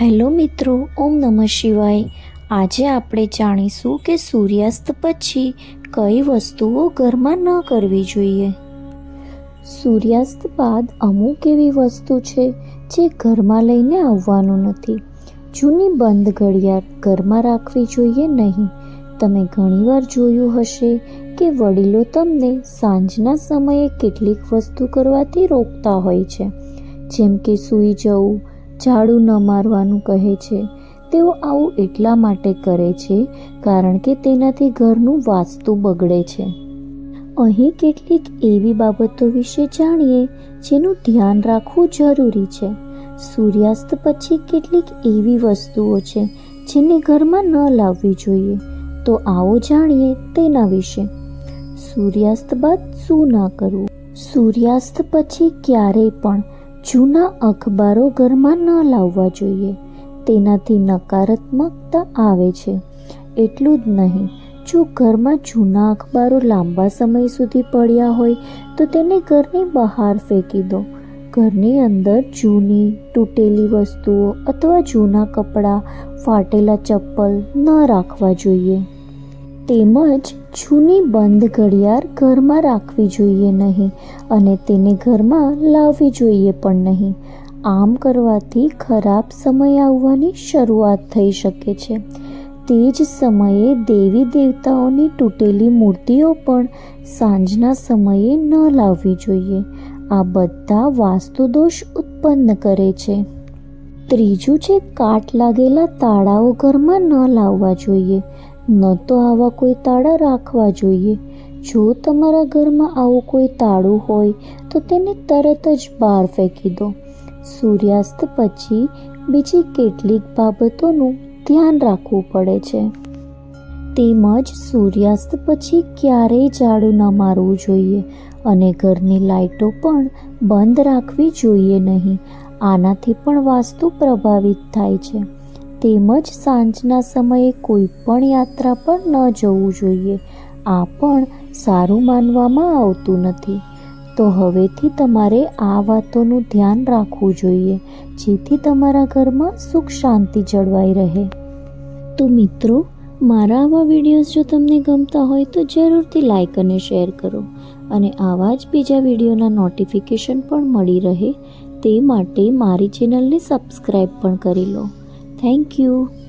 Hello મિત્રો, ઓમ નમઃ શિવાય. આજે આપણે જાણીશું કે સૂર્યાસ્ત પછી કઈ વસ્તુઓ ઘરમાં ન કરવી જોઈએ. સૂર્યાસ્ત બાદ અમુક એવી વસ્તુ છે જે ઘરમાં લઈને આવવાનું નથી. જૂની બંધ ઘડિયાળ ઘરમાં રાખવી જોઈએ નહીં. તમે ઘણીવાર જોયું હશે કે વડીલો તમને સાંજના સમયે કેટલીક વસ્તુ કરવાથી રોકતા હોય છે. જેમ કે સૂઈ જવું ઝાડુ ન મારવાનું કહે છે. તેઓ આવું એટલા માટે કરે છે કારણ કે તેનાથી ઘરનું વાસ્તુ બગડે છે. અહીં કેટલીક એવી બાબતો વિશે જાણીએ જેનું ધ્યાન રાખવું જરૂરી છે. સૂર્યાસ્ત પછી કેટલીક એવી વસ્તુઓ છે જેને ઘરમાં ન લાવવી જોઈએ. તો આવો જાણીએ તેના વિશે. સૂર્યાસ્ત બાદ શું ના કરવું? સૂર્યાસ્ત પછી ક્યારેય પણ જૂના અખબારો ઘરમાં ન લાવવા જોઈએ. તેનાથી નકારાત્મકતા આવે છે. એટલું જ નહીં, જો ઘરમાં જૂના અખબારો લાંબા સમય સુધી પડ્યા હોય, તો તેને ઘરની બહાર ફેંકી દો. ઘરની અંદર જૂની, તૂટેલી વસ્તુઓ અથવા જૂના કપડાં ફાટેલા ચપ્પલ ન રાખવા જોઈએ. તેમજ જૂની બંધ ઘડિયાળ ઘરમાં રાખવી જોઈએ નહીં અને તેને ઘરમાં લાવવી જોઈએ પણ નહીં. આમ કરવાથી ખરાબ સમય આવવાની શરૂઆત થઈ શકે છે. તે જ સમયે દેવી દેવતાઓની તૂટેલી મૂર્તિઓ પણ સાંજના સમયે ન લાવવી જોઈએ. આ બધા વાસ્તુદોષ ઉત્પન્ન કરે છે. ત્રીજું છે, કાટ લાગેલા તાળાઓ ઘરમાં ન લાવવા જોઈએ. ન તો આવા કોઈ તાળા રાખવા જોઈએ. જો તમારા ઘરમાં આવું કોઈ તાળું હોય, તો તેને તરત જ બહાર ફેંકી દો. સૂર્યાસ્ત પછી બીજી કેટલીક બાબતોનું ધ્યાન રાખવું પડે છે. તેમજ સૂર્યાસ્ત પછી ક્યારેય ઝાડુ ન મારવું જોઈએ અને ઘરની લાઇટો પણ બંધ રાખવી જોઈએ નહીં. આનાથી પણ વાસ્તુ પ્રભાવિત થાય છે. તેમજ સાંજના સમયે કોઈ પણ યાત્રા પર ન જવું જોઈએ. આ પણ સારું માનવામાં આવતું નથી. તો હવેથી તમારે આ વાતોનું ધ્યાન રાખવું જોઈએ, જેથી તમારા ઘરમાં સુખ શાંતિ જળવાઈ રહે. તો મિત્રો, મારા આવા વિડીયોઝ જો તમને ગમતા હોય તો જરૂરથી લાઈક અને શેર કરો. અને આવા જ બીજા વિડીયોના નોટિફિકેશન પણ મળી રહે, તે માટે મારી ચેનલને સબસ્ક્રાઈબ પણ કરી લો. Thank you.